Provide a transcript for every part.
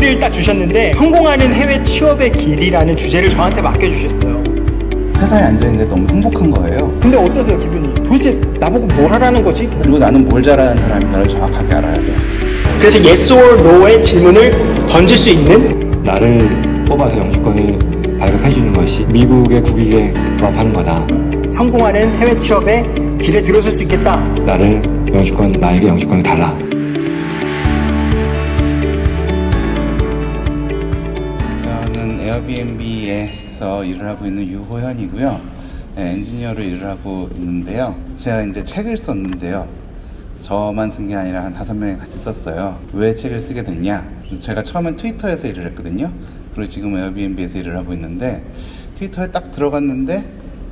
주제를 딱 주셨는데 성공하는 해외 취업의 길이라는 주제를 저한테 맡겨주셨어요. 회사에 앉아있는데 너무 행복한 거예요. 근데 어떠세요 기분이? 도대체 나보고 뭘 하라는 거지? 그리고 나는 뭘 잘하는 사람인가를 정확하게 알아야 돼요. 그래서 yes or no의 질문을 던질 수 있는 나를 뽑아서 영주권을 발급해 주는 것이 미국의 국익에 부합하는 거다. 성공하는 해외 취업의 길에 들어설 수 있겠다. 나를 영주권 나에게 영주권을 달라. 에어비앤비에서 일을 하고 있는 유호현이고요. 네, 엔지니어로 일을 하고 있는데요. 제가 이제 책을 썼는데요. 저만 쓴 게 아니라 한 다섯 명이 같이 썼어요. 왜 책을 쓰게 됐냐? 제가 처음엔 트위터에서 일을 했거든요. 그리고 지금 에어비앤비에서 일을 하고 있는데 트위터에 딱 들어갔는데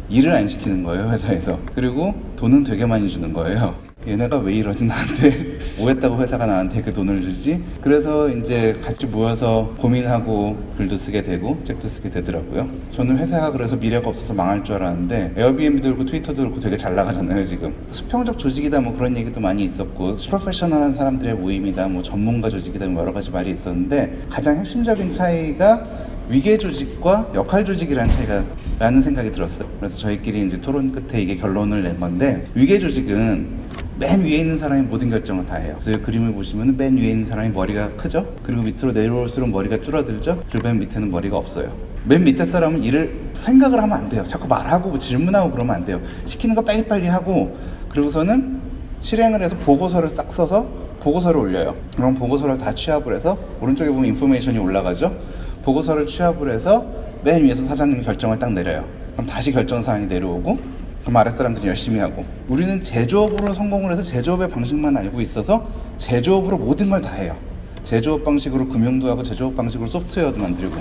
일을 안 시키는 거예요 회사에서. 그리고 돈은 되게 많이 주는 거예요. 얘네가 왜 이러지 나한테? 뭐 했다고 회사가 나한테 그 돈을 주지? 그래서 이제 같이 모여서 고민하고 글도 쓰게 되고 책도 쓰게 되더라고요. 저는 회사가 그래서 미래가 없어서 망할 줄 알았는데 에어비앤비도 그렇고 트위터도 그렇고 되게 잘 나가잖아요 지금. 수평적 조직이다 뭐 그런 얘기도 많이 있었고 프로페셔널한 사람들의 모임이다 뭐 전문가 조직이다 뭐 여러 가지 말이 있었는데 가장 핵심적인 차이가 위계 조직과 역할 조직이라는 차이가 라는 생각이 들었어요. 그래서 저희끼리 이제 토론 끝에 이게 결론을 낸 건데 위계 조직은 맨 위에 있는 사람이 모든 결정을 다 해요. 그래서 이 그림을 보시면 맨 위에 있는 사람이 머리가 크죠? 그리고 밑으로 내려올수록 머리가 줄어들죠? 그리고 맨 밑에는 머리가 없어요. 맨 밑에 사람은 일을 생각을 하면 안 돼요. 자꾸 말하고 뭐 질문하고 그러면 안 돼요. 시키는 거 빨리빨리 하고 그러고서는 실행을 해서 보고서를 싹 써서 보고서를 올려요. 그럼 보고서를 다 취합을 해서 오른쪽에 보면 인포메이션이 올라가죠. 보고서를 취합을 해서 맨 위에서 사장님이 결정을 딱 내려요. 그럼 다시 결정 사항이 내려오고 그럼 아랫 사람들이 열심히 하고 우리는 제조업으로 성공을 해서 제조업의 방식만 알고 있어서 제조업으로 모든 걸 다 해요. 제조업 방식으로 금융도 하고 제조업 방식으로 소프트웨어도 만들고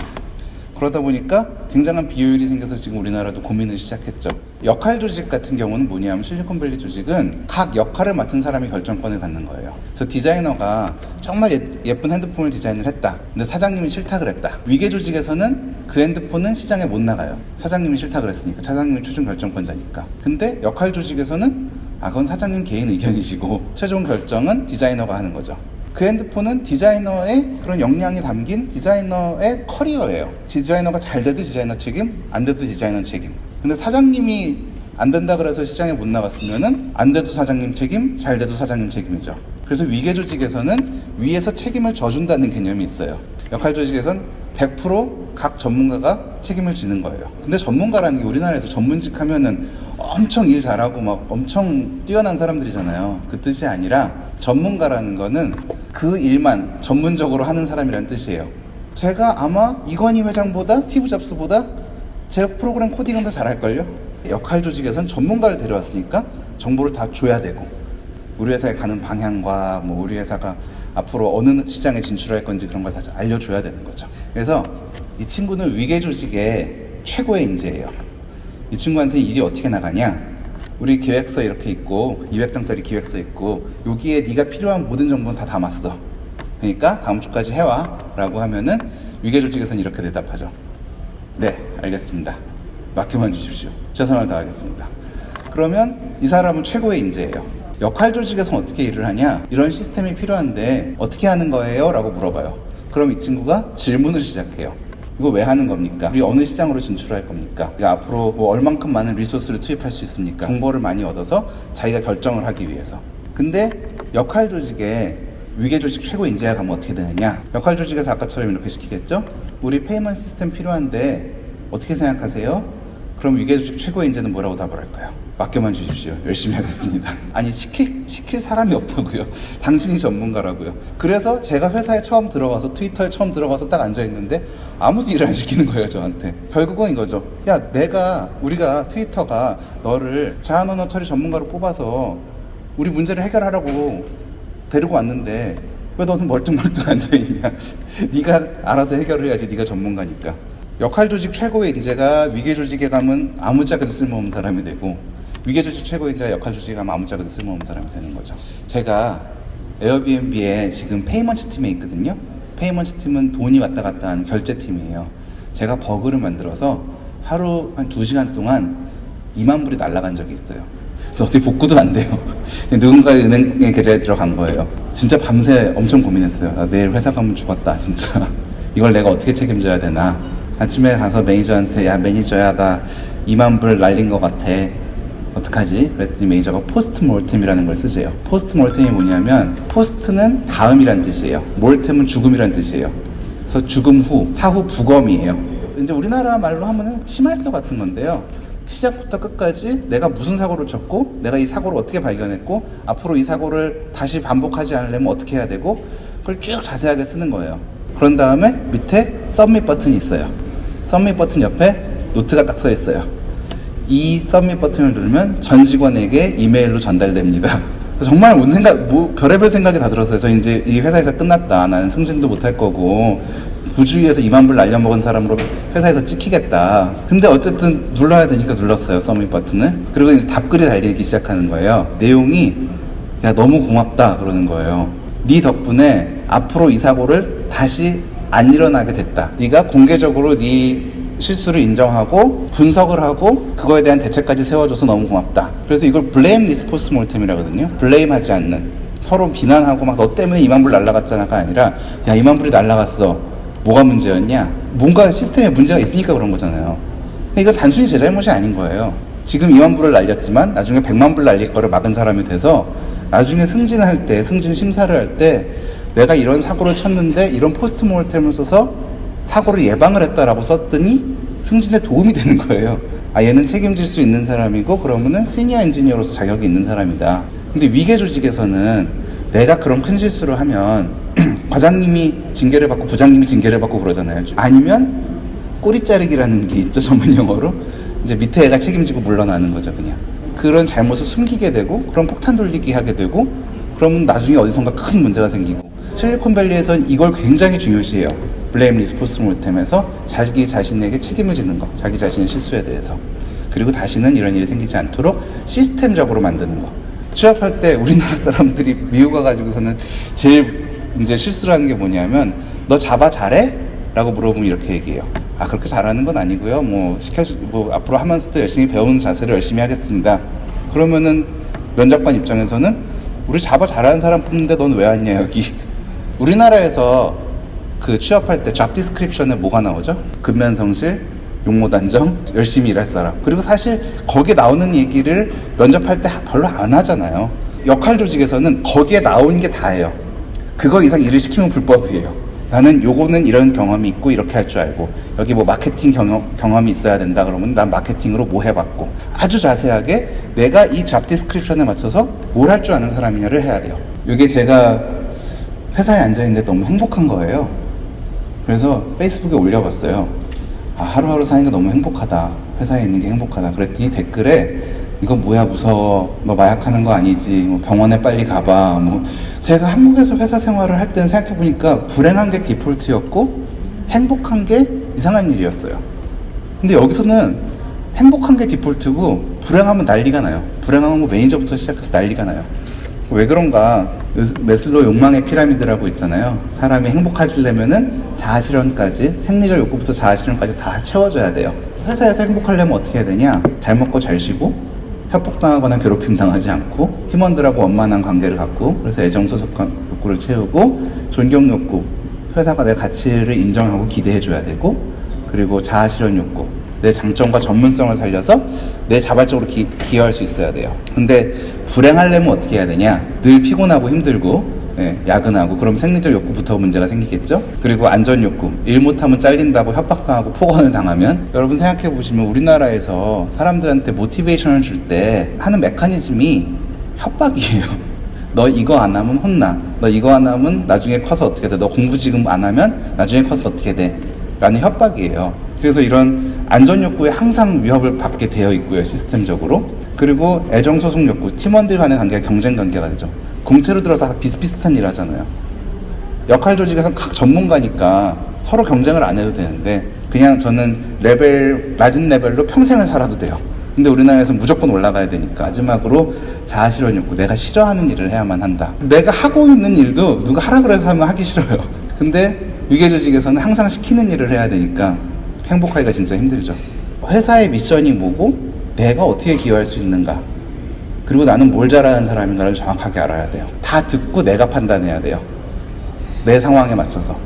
그러다 보니까 굉장한 비효율이 생겨서 지금 우리나라도 고민을 시작했죠. 역할 조직 같은 경우는 뭐냐면 실리콘밸리 조직은 각 역할을 맡은 사람이 결정권을 갖는 거예요. 그래서 디자이너가 정말 예, 쁜 핸드폰을 디자인을 했다. 근데 사장님이 싫다 그랬다. 위계 조직에서는 그 핸드폰은 시장에 못 나가요. 사장님이 싫다 그랬으니까. 사장님이 최종 결정권자니까. 근데 역할 조직에서는 아 그건 사장님 개인 의견이시고 최종 결정은 디자이너가 하는 거죠. 그 핸드폰은 디자이너의 그런 역량이 담긴 디자이너의 커리어예요. 디자이너가 잘 돼도 디자이너 책임, 안 돼도 디자이너 책임. 근데 사장님이 안 된다 그래서 시장에 못 나갔으면은 안 돼도 사장님 책임, 잘 돼도 사장님 책임이죠. 그래서 위계 조직에서는 위에서 책임을 져준다는 개념이 있어요. 역할 조직에선 100%각 전문가가 책임을 지는 거예요. 근데 전문가라는 게 우리나라에서 전문직 하면은 엄청 일 잘하고 막 엄청 뛰어난 사람들이잖아요. 그 뜻이 아니라 전문가라는 거는 그 일만 전문적으로 하는 사람이라는 뜻이에요. 제가 아마 이건희 회장보다 스티브 잡스보다 제 프로그램 코딩은 더 잘할걸요? 역할 조직에선 전문가를 데려왔으니까 정보를 다 줘야 되고 우리 회사에 가는 방향과 뭐 우리 회사가 앞으로 어느 시장에 진출할 건지 그런 걸 다 알려줘야 되는 거죠. 그래서 이 친구는 위계 조직의 최고의 인재예요. 이 친구한테 일이 어떻게 나가냐? 우리 기획서 이렇게 있고 200장짜리 기획서 있고 여기에 네가 필요한 모든 정보는 다 담았어. 그러니까 다음 주까지 해와라고 하면은 위계 조직에서는 이렇게 대답하죠. 네, 알겠습니다. 맡겨만 주십시오. 최선을 다하겠습니다. 그러면 이 사람은 최고의 인재예요. 역할 조직에서 어떻게 일을 하냐? 이런 시스템이 필요한데 어떻게 하는 거예요? 라고 물어봐요. 그럼 이 친구가 질문을 시작해요. 이거 왜 하는 겁니까? 우리 어느 시장으로 진출할 겁니까? 앞으로 뭐 얼만큼 많은 리소스를 투입할 수 있습니까? 정보를 많이 얻어서 자기가 결정을 하기 위해서. 근데 역할 조직에 위계 조직 최고 인재가 가면 어떻게 되느냐? 역할 조직에서 아까처럼 이렇게 시키겠죠? 우리 페이먼 시스템 필요한데 어떻게 생각하세요? 그럼 위계 조직 최고 인재는 뭐라고 답을 할까요? 맡겨만 주십시오. 열심히 하겠습니다. 아니 시킬 시킬 사람이 없다고요. 당신이 전문가라고요. 그래서 제가 회사에 처음 들어가서 트위터에 처음 들어가서 딱 앉아 있는데 아무도 일을 안 시키는 거예요 저한테. 결국은 이거죠. 야 내가 우리가 트위터가 너를 자한 언어 처리 전문가로 뽑아서 우리 문제를 해결하라고 데리고 왔는데 왜 너는 멀뚱멀뚱 앉아 있냐? 네가 알아서 해결을 해야지. 네가 전문가니까. 역할 조직 최고의 인재가 위계 조직에 가면 아무짝에도 쓸모없는 사람이 되고 위계 조직 최고의 인재가 역할 조직에 가면 아무짝에도 쓸모없는 사람이 되는 거죠. 제가 에어비앤비에 지금 페이먼트 팀에 있거든요. 페이먼트 팀은 돈이 왔다 갔다 하는 결제 팀이에요. 제가 버그를 만들어서 하루 한 2시간 동안 2만 불이 날아간 적이 있어요. 어떻게 복구도 안 돼요. 누군가의 은행 계좌에 들어간 거예요. 진짜 밤새 엄청 고민했어요. 나 내일 회사 가면 죽었다, 진짜. 이걸 내가 어떻게 책임져야 되나. 아침에 가서 매니저한테, 야, 매니저야, 나 2만 불 날린 것 같아. 어떡하지? 그랬더니 매니저가 포스트 몰템이라는 걸 쓰세요. 포스트 몰템이 뭐냐면, 포스트는 다음이란 뜻이에요. 몰템은 죽음이란 뜻이에요. 그래서 죽음 후, 사후 부검이에요. 이제 우리나라 말로 하면은 심할서 같은 건데요. 시작부터 끝까지 내가 무슨 사고를 쳤고, 내가 이 사고를 어떻게 발견했고, 앞으로 이 사고를 다시 반복하지 않으려면 어떻게 해야 되고, 그걸 쭉 자세하게 쓰는 거예요. 그런 다음에 밑에 서밋 버튼이 있어요. 서밋 버튼 옆에 노트가 딱 써 있어요. 이 서밋 버튼을 누르면 전 직원에게 이메일로 전달됩니다. 정말 온 생각, 뭐 별의별 생각이 다 들었어요. 저 이제 이 회사에서 끝났다. 나는 승진도 못 할 거고 부주의에서 2만 불 날려먹은 사람으로 회사에서 찍히겠다. 근데 어쨌든 눌러야 되니까 눌렀어요. 서밋 버튼을. 그리고 이제 답글이 달리기 시작하는 거예요. 내용이 야 너무 고맙다 그러는 거예요. 네 덕분에 앞으로 이 사고를 다시 안 일어나게 됐다. 네가 공개적으로 네 실수를 인정하고 분석을 하고 그거에 대한 대책까지 세워줘서 너무 고맙다. 그래서 이걸 블레임 리스포스 몰템이라거든요. 블레임하지 않는 서로 비난하고 막 너 때문에 2만 불 날라갔잖아가 아니라 야 2만 불이 날라갔어. 뭐가 문제였냐? 뭔가 시스템에 문제가 있으니까 그런 거잖아요. 근데 이건 단순히 제 잘못이 아닌 거예요. 지금 2만 불을 날렸지만 나중에 100만 불 날릴 거를 막은 사람이 돼서 나중에 승진할 때, 승진 심사를 할 때 내가 이런 사고를 쳤는데 이런 포스트 모르템을 써서 사고를 예방을 했다라고 썼더니 승진에 도움이 되는 거예요. 아, 얘는 책임질 수 있는 사람이고 그러면은 시니어 엔지니어로서 자격이 있는 사람이다. 근데 위계 조직에서는 내가 그런 큰 실수를 하면 과장님이 징계를 받고 부장님이 징계를 받고 그러잖아요. 아니면 꼬리 자르기라는 게 있죠 전문 용어로 이제 밑에 애가 책임지고 물러나는 거죠 그냥 그런 잘못을 숨기게 되고 그런 폭탄 돌리기 하게 되고 그러면 나중에 어디선가 큰 문제가 생기고 실리콘밸리에선 이걸 굉장히 중요시해요 블레임 리스포스 모템에서 자기 자신에게 책임을 지는 거 자기 자신의 실수에 대해서 그리고 다시는 이런 일이 생기지 않도록 시스템적으로 만드는 거 취업할 때 우리나라 사람들이 미국 가가지고서는 제일 이제 실수를 하는 게 뭐냐면 너 자바 잘해? 라고 물어보면 이렇게 얘기해요. 아 그렇게 잘하는 건 아니고요. 뭐 시켜 뭐 앞으로 하면서도 열심히 배우는 자세를 열심히 하겠습니다. 그러면은 면접관 입장에서는 우리 자바 잘하는 사람 뽑는데 넌 왜 왔냐 여기. 우리나라에서 그 취업할 때 잡 디스크립션에 뭐가 나오죠? 근면 성실, 용모 단정, 열심히 일할 사람. 그리고 사실 거기에 나오는 얘기를 면접할 때 별로 안 하잖아요. 역할 조직에서는 거기에 나온 게 다예요. 그거 이상 일을 시키면 불법이에요. 나는 요거는 이런 경험이 있고 이렇게 할 줄 알고 여기 뭐 마케팅 경험, 경험이 있어야 된다 그러면 난 마케팅으로 뭐 해봤고 아주 자세하게 내가 이 잡 디스크립션에 맞춰서 뭘 할 줄 아는 사람이냐를 해야 돼요. 이게 제가 회사에 앉아 있는데 너무 행복한 거예요. 그래서 페이스북에 올려봤어요. 아, 하루하루 사는 게 너무 행복하다. 회사에 있는 게 행복하다. 그랬더니 댓글에 이거 뭐야 무서워. 너 마약하는 거 아니지. 뭐 병원에 빨리 가봐. 뭐 제가 한국에서 회사 생활을 할 때는 생각해 보니까 불행한 게 디폴트였고 행복한 게 이상한 일이었어요. 근데 여기서는 행복한 게 디폴트고 불행하면 난리가 나요. 불행하면 뭐 매니저부터 시작해서 난리가 나요. 왜 그런가? 메슬로 욕망의 피라미드라고 있잖아요. 사람이 행복해지려면은 자아실현까지, 생리적 욕구부터 자아실현까지 다 채워줘야 돼요. 회사에서 행복하려면 어떻게 해야 되냐? 잘 먹고 잘 쉬고, 협박당하거나 괴롭힘 당하지 않고, 팀원들하고 원만한 관계를 갖고, 그래서 애정 소속감 욕구를 채우고, 존경 욕구, 회사가 내 가치를 인정하고 기대해줘야 되고, 그리고 자아실현 욕구, 내 장점과 전문성을 살려서 내 자발적으로 기, 기여할 수 있어야 돼요. 근데 불행하려면 어떻게 해야 되냐? 늘 피곤하고 힘들고 예, 야근하고 그럼 생리적 욕구부터 문제가 생기겠죠? 그리고 안전 욕구 일 못하면 잘린다고 협박당하고 폭언을 당하면 여러분 생각해 보시면 우리나라에서 사람들한테 모티베이션을 줄 때 하는 메커니즘이 협박이에요. 너 이거 안 하면 혼나. 너 이거 안 하면 나중에 커서 어떻게 돼? 너 공부 지금 안 하면 나중에 커서 어떻게 돼? 라는 협박이에요. 그래서 이런 안전 욕구에 항상 위협을 받게 되어 있고요, 시스템적으로. 그리고 애정 소속 욕구, 팀원들 간의 관계가 경쟁 관계가 되죠. 공채로 들어서 다 비슷비슷한 일 하잖아요. 역할 조직에서 각 전문가니까 서로 경쟁을 안 해도 되는데 그냥 저는 레벨 낮은 레벨로 평생을 살아도 돼요. 근데 우리나라에서 무조건 올라가야 되니까 마지막으로 자아 실현 욕구 내가 싫어하는 일을 해야만 한다. 내가 하고 있는 일도 누가 하라 그래서 하면 하기 싫어요. 근데 위계 조직에서는 항상 시키는 일을 해야 되니까 행복하기가 진짜 힘들죠. 회사의 미션이 뭐고 내가 어떻게 기여할 수 있는가 그리고 나는 뭘 잘하는 사람인가를 정확하게 알아야 돼요. 다 듣고 내가 판단해야 돼요. 내 상황에 맞춰서.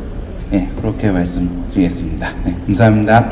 예, 그렇게 말씀드리겠습니다. 네, 감사합니다.